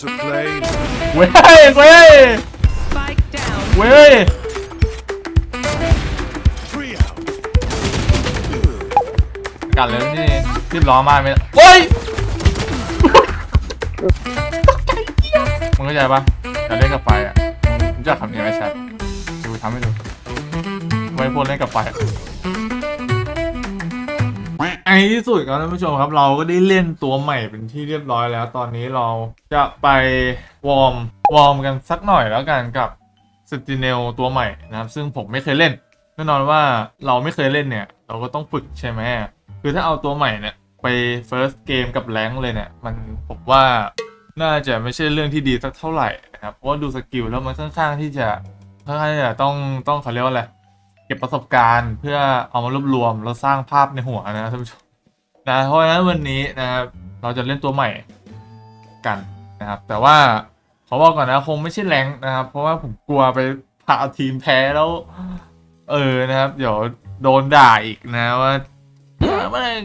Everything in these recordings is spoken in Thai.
to play? เว้ยเว้ย Spike down. เว้ย Three out. กันเลยนี่รีบร้องมากไหมเฮ้ยมึงเข้าใจปะจะเล่นกับไฟอะมึงรู้จักคำนี้ไหมแชทดูทำให้ดูไว้พวกเล่นกับไฟอะไอ้ ที่สุดครับท่านผู้ชมครับ เราก็ได้เล่นตัวใหม่เป็นที่เรียบร้อยแล้ว ตอนนี้เราจะไปวอร์มวอร์มกันสักหน่อยแล้วกันกับสติเนลตัวใหม่นะครับ ซึ่งผมไม่เคยเล่นแน่นอนว่าเราไม่เคยเล่นเนี่ย เราก็ต้องฝึกใช่ไหมคือถ้าเอาตัวใหม่เนี่ยไป first game กับแรงเลยเนี่ย มันผมว่าน่าจะไม่ใช่เรื่องที่ดีสักเท่าไหร่นะครับ เพราะว่าดูสกิลแล้วมันค่อนข้างที่จะค่อนข้างที่จะต้องต้องเขาเรียกว่าอะไรเก็บประสบการณ์เพื่อเอามารวบรวมแล้วสร้างภาพในหัวนะท่านผู้ชม นะเพราะฉะนั้นวันนี้นะครับเราจะเล่นตัวใหม่กันนะครับ แต่ว่าขอบอกก่อนนะคงไม่ใช่แรงนะครับ เพราะว่าผมกลัวไปพาทีมแพ้แล้ว เออนะครับ เดี๋ยวโดนด่าอีกนะว่าแม่ง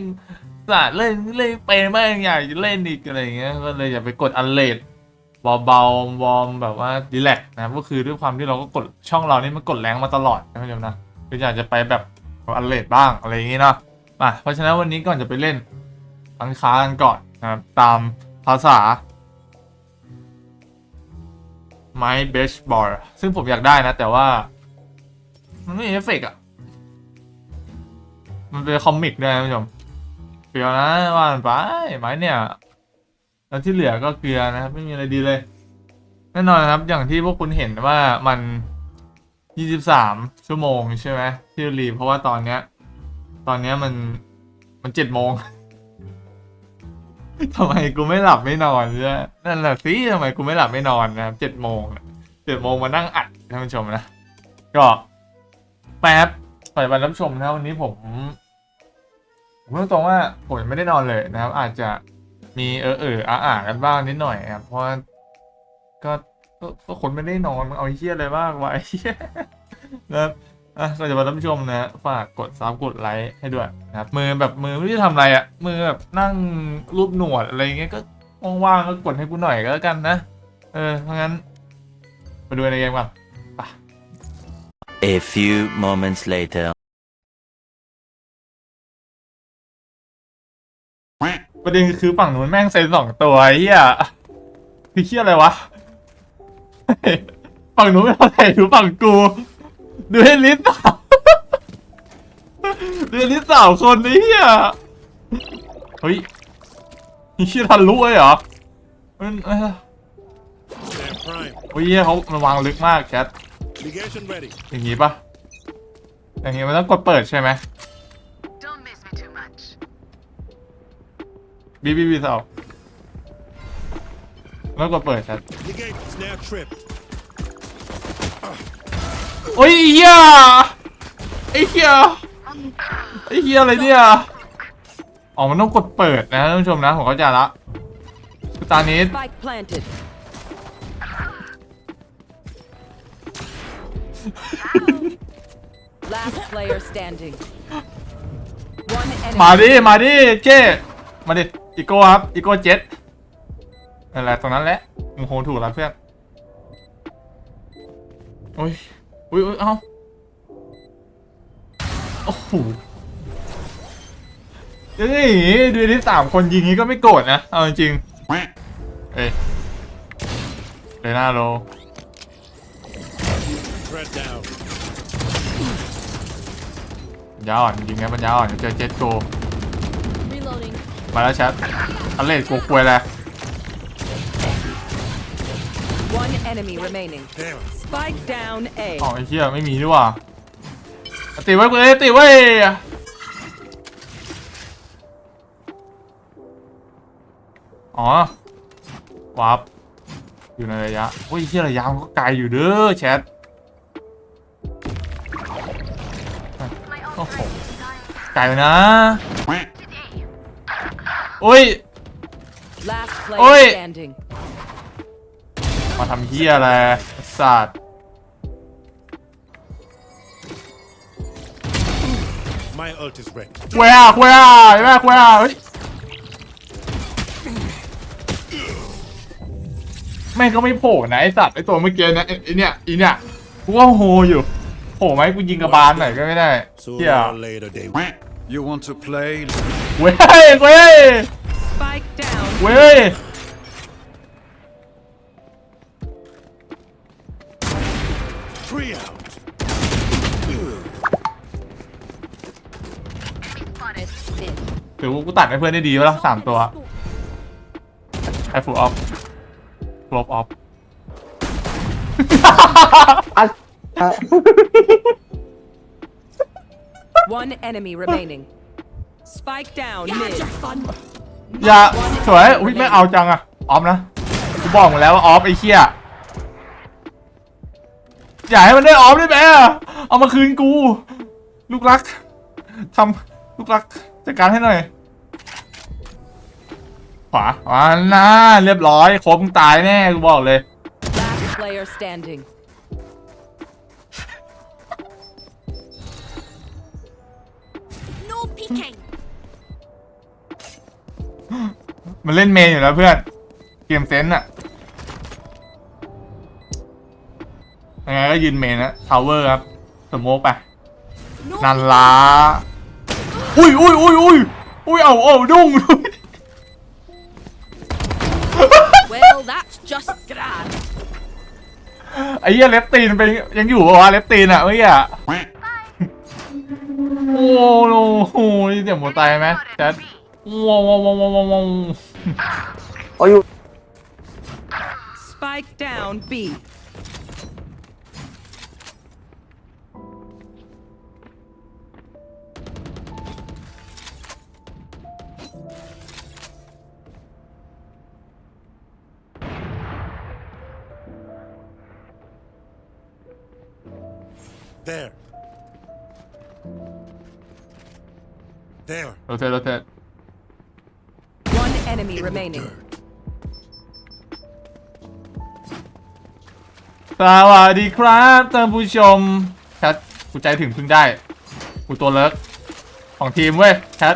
สาดเล่นเล่นเป็นแม่งอยากเล่นอีกอะไรอย่างเงี้ยก็เลยอย่าไปกดอันเลดเบาๆวอร์มแบบว่าดีแลกนะครับก็คือด้วยความที่เราก็กดช่องเรานี่มันกดแรงมาตลอดนะท่านผู้ชมนะคืออยากจะไปแบบอันเลดบ้างอะไรอย่างงี้เนาะ อะเพราะฉะนั้นวันนี้ก่อนจะไปเล่นฟังค้ากันก่อนนะครับ ตามภาษาไม้เบสบอลซึ่งผมอยากได้นะ แต่ว่า มันไม่มีเอฟเฟกต์อะ มันเป็นคอมิกด้วยนะผู้ชมเปรียวนะว่านไปไม้เนี่ย แล้วที่เหลือก็เกลือนะครับ ไม่มีอะไรดีเลย แน่นอนครับ อย่างที่พวกคุณเห็นว่ามัน 23 ชั่วโมงใช่ไหมที่รีเพราะว่าตอนเนี้ย ตอนนี้มันมันเจ็ดโมงทำไมกูไม่หลับไม่นอนใช่นั่นแหละสิทำไมกูไม่หลับไม่นอนนะครับเจ็ดโมงเจ็ดโมงมานั่งอัดท่านผู้ชมนะก็แป๊บปล่อยวันรับชมนะวันนี้ผมผมพูดตรงว่าผมไม่ได้นอนเลยนะครับ อาจจะมีเออเอออ่าอ่ากันบ้างนิดหน่อยครับเพราะก็ก็คนไม่ได้นอนเอาไอเหี้ยอะไรบ้างวะไอ้เหี้ยนะครับ อะก็จะมารับชมนะฝากกดซับกดไลค์ให้ด้วยนะครับมือแบบมือไม่รู้จะทำอะไรอะ่ะมือแบบนั่งรูปหนวดอะไรอย่างเงี้ยก็ว่างๆก็กดให้กูหน่อยก็แล้วกันนะ เออเพราะงั้นไปดูในเกมก่อน A few moments later. ประเด็นคือฝั่งนู้นแม่งเซ็นสองตัวไอ้เฮียคือเฮียอะไรวะ ฝั่งนู้นไม่เท่าไหร่ดูฝั่งกู ดูให้ลิสสาวดูให้ลิสสาวคนไอ้เฮียเฮ้ยมีเฮียทันรู้เลยเหรอมันเอ้ย Stand prime. โอ้ยเฮียเขามันวางลึกมากแคท Negation ready. อย่างงี้ปะอย่างงี้มันต้องกดเปิดใช่ไหม Don't miss me too much. บีบีบีสาวแล้วกดเปิดแคท Negate. Snare tripped. โอ้ยไอ้เฮียไอ้เฮียไอ้เฮียอะไรเนี่ยอ๋อมันต้องกดเปิดนะท่านผู้ชมนะผมเข้าใจละคือตอนนี้ Spike planted. Last player standing. One enemy. มาดิ มาดิ เจ้มาดิ อีโก้ครับ อีโก้เจ็ตนั่นแหละตรงนั้นแหละมึงโหถูกแล้วเพื่อน โอ้ย อุ้ยอุ้ยเอ้าโอ้โหเฮ้ยดูที่สามคนยิงนี้ก็ไม่โกรธนะ เอาจริงๆเอ้ยเลน่าโล Threat down. ปัญญาอ่อนยิงไงปัญญาอ่อนเจอเจ็ตโก Reloading. มาแล้วแชทอันเลดกูควยแล้ว One enemy remaining. Damn. Spike down A. อ๋อไอ้เหี้ยไม่มีด้วยว่ะติไว้กูเลยติไว้อ๋อวับอยู่ในระยะโอ้ยเหี้ยระยะมันก็ไกลอยู่เด้อแชทโอ้โหไกลนะโอ้ย Last Oi. player standing. มาทำเหี้ยอะไรไอ้ สัตว์ My ult is ready. ควยอะควยอะไอ้แม่ควยอะเฮ้ยแม่งก็ไม่โผล่นะไอสัตว์ไอตัวเมื่อกี้นะไอ้ไอเนี่ยอีเนี่ยกูว่าโฮอยู่โผล่ไหมกูยิงกระบาลหน่อยก็ไม่ได้เฮี Sooner ย or later, they You want to play? เว้ยเว้ย Spike down. เว้ย ถือว่ากูตัดให้เพื่อนได้ดีวะล่ะสามตัวไอฟูออฟฟลอปออฟ One enemy remaining. Spike down mid. อย่าสวยอุ้ยไม่เอาจังอะออฟนะกูบอกหมดแล้วว่าออฟไอ้เหี้ยอย่าให้มันได้ออฟได้ไหมอะเอามาคืนกู ลูกรักทำลูกรัก จัดการให้หน่อย ขวาอ่าน่าเรียบร้อยครบมึงตายแน่กูบอกเลย Last player standing. No peeking. มันเล่นเมนอยู่แล้วเพื่อน เกมเซนต์อะยังไงก็ยืนเมนนะทาวเวอร์ครับสโมกไป No. นันล้า อุ้ยอุ้ยอุ้ยอุ้ยอุ้ยเอาเอาดุ้ง Well, that's just grand. ไอ้เหี้ยเล็บตีนไปยังอยู่ปะวะเล็บตีนอะเมื่อกี้อะโอ้โหโอ้โหนี่เสียงหัวใจไหมแจ๊ดว้าวว้าวว้าวว้าวว้าว Spike down B. There. There. โรเทตโรเทต One enemy remaining. สวัสดีครับท่านผู้ชมแชทกูใจถึงพึ่งได้กูตัวเลิกของทีมเว้ยแชท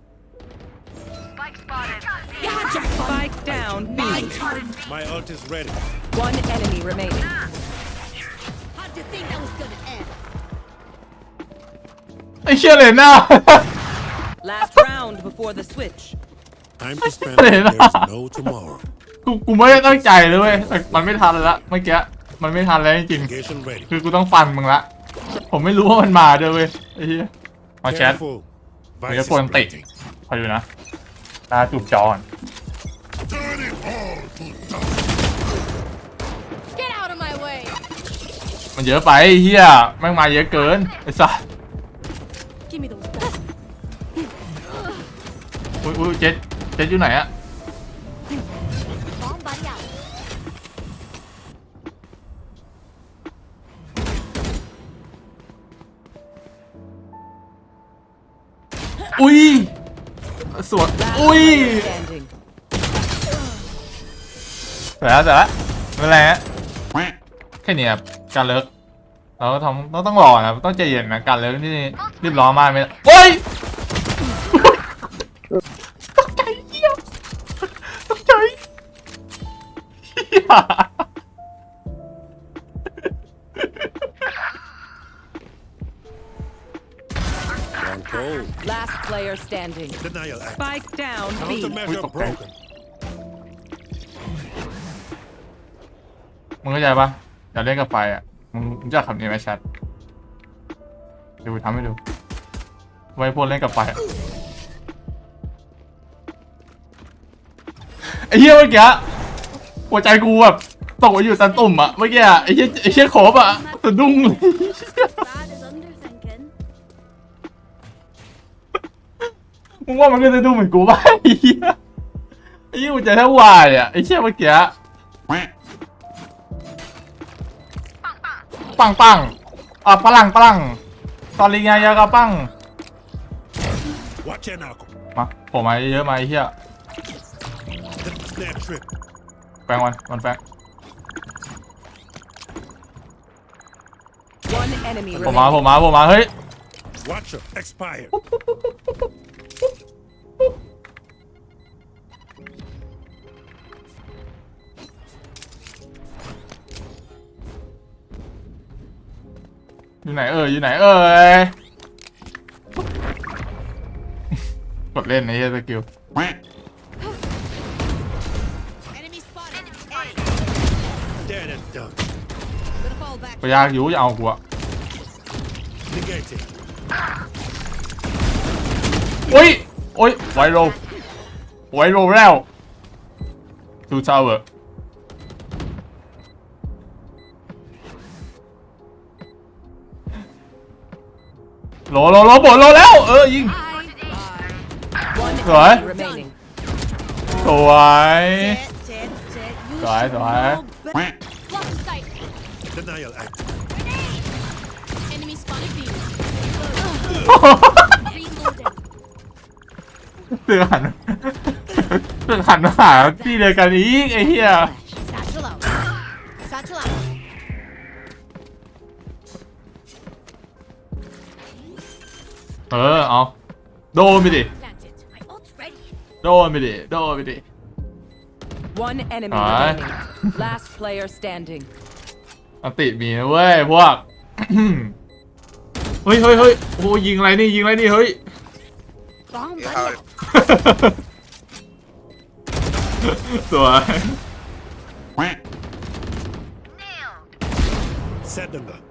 Spike down B. My ult is ready. One enemy remaining. How did you think that was gonna end? ไอ้เชี่ยเลยหน้า Last round before the switch. Time to spend. Lena. There's no tomorrow. กูกูไม่ได้ตั้งใจเลยเว้ยแต่มันไม่ทันละเมื่อกี้มันไม่ทันแล้วจริง Negation ready. ๆคือกูต้องฟันมึงละ ผมไม่รู้ว่ามันมาด้วยเว้ยไอ้เหี้ยมาแชท Careful. เดี๋ Vice ยว is ควรติ planting. คอยดูนะตาจูบจอก่อน มันเยอะไปเฮียแม่งมาเยอะเกินไอ้สัสอุ้ยอุ้ยเจ็ดเจ็ดอยู่ไหนอะอุ้ยสวนอุ้ยเสร็จแล้วเสร็จแล้วไม่เป็นไรฮะแค่นี้ครับ การเลิกเราก็ทำต้องต้องรอนะต้องใจเย็นนะการเลิกนี่รีบร้อนมากไม่ได้โอ้ยตกใจเหี้ยตกใจเหี้ย Gone cold. Last player standing. Denial act. Spike down B. Countermeasure Okay. broken. มึงเข้าใจปะ อย่าเล่นกับไฟอะมึงรู้จักคำนี้ไหมแชทเดี๋ยวกูทำให้ดู ไว้พวกเล่นกับไฟอะไอ้เหี้ยเมื่อกี้หัวใจกูแบบตกไปอยู่ตันตุ่มอะเมื่อกี้อะไอ้เชี่ยไอ้เชี่ยโคบอะสะดุ้งเลย Bad is underthinking. มึงว่ามันก็จะดูเหมือนกูป่ะไอ้เหี้ยไอ้เหี้ยหัวใจแทบวายอะไอ้เชี่ยเมื่อกี้ ปังปังอะปะลังปะลังตอนลิงยายากระปัง Watch your knuckle. มาผมมาเยอะๆมาไอ้เหี้ย The snap trip. แฟงมันมันแฟง One enemy ผมมา remaining. ผมมาผมมาเฮ้ย อยู่ไหนเอ่ยอยู่ไหนเอ่ยกดเล่นไอ้เหี้ยสกิล Enemy spotted. A. Dead and done. Gonna fall back. ไปยากอยู่จะเอากูอะ Negated. โอ้ยโอ้ยไวโรไวโรแล้วทูทาวเวอ โหลโหลโหลบดโหลแล้ว เออยิง One Rồi. enemy remaining. สวย Jet, jet, jet. You Rồi, should rồi. know better. Blocking sight. Denial act. Enemy spotted B. Reloading. เสือหันเสือหันมาหาที่เดียวกันอีกไอ้เหี้ย Satchel out. Satchel out. เออเอาโดนไปดิ Planted. My ult's ready. โดนไปดิโดนไปดิ One enemy Rồi. remaining. Last player standing. อันติมีนะเว้ยพวก เฮ้ยเฮ้ยเฮ้ยโอ้โหยิงอะไรนี่ยิงอะไรนี่เฮ้ย Bomb buddy out. สวย Set them up.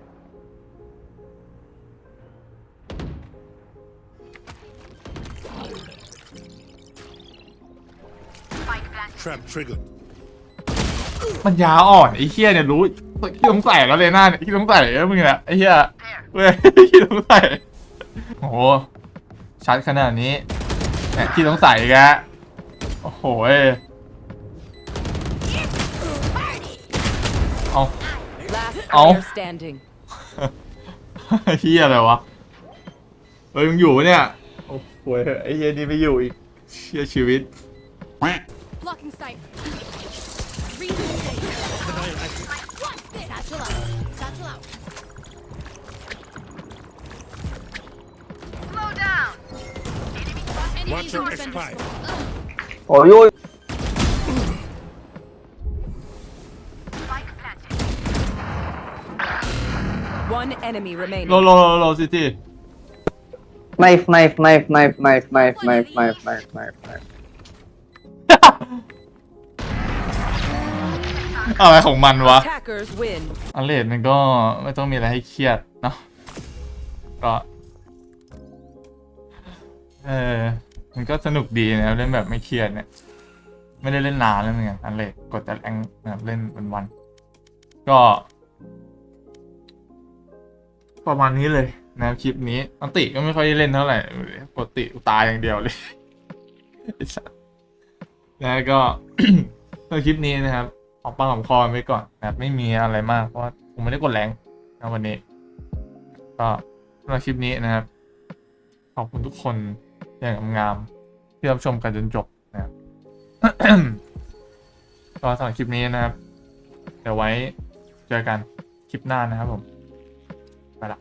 Trap triggered. มันยาอ่อนไอ้เหี้ยเนี่ยรู้ที่สงสัยแล้วเลยหน้าเนี่ยที่สงสัยแล้วมึงเนี่ยไอ้เหี้ยเว้ยที่สงสัยโอ้โหชัดขนาดนี้เนี่ยที่สงสัยแกแล้วโอ้โหเอ้ยเอา Last Ồ. player standing. เฮียอะไรวะเฮ้ยมึงอยู่ปะเนี่ย โอ้โหไอ้เฮียนี่ไม่อยู่อีกเชียชีวิต Blocking sight. Reloading. Denial act. Satchel out. Satchel out. Enemies Watch in her defender expired. squad. โอ้ยโอ้ย One enemy โล remaining. โลโลโลซิตี้ knife knife knife knife knife knife knife knife knife knife อะไรของมันวะ Attackers win. อันเลดมันก็ไม่ต้องมีอะไรให้เครียดเนาะก็เออมันก็สนุกดีนะเล่นแบบไม่เครียดเนี่ย ไม่ได้เล่นนานแล้วเหมือนกันอันเลดกดแต่แรงแบบเล่นวันวันๆก็ ประมาณนี้เลยนะครับคลิปนี้อันติก็ไม่ค่อยได้เล่นเท่าไหร่ปกติตายอย่างเดียวเลย ไอ้สัสแล้วก็ในคลิปนี้นะครับ ออกปากของคอไว้ก่อนนะครับไม่มีอะไรมากเพราะว่าผมไม่ได้กดแรงนะวันนี้ ก็สำหรับคลิปนี้นะครับ ขอบคุณทุกคนอย่างงามๆที่รับชมกันจนจบนะครับก็สำหรับคลิปนี้นะครับ เดี๋ยวไว้เจอกันคลิปหน้านะครับผม ไปละ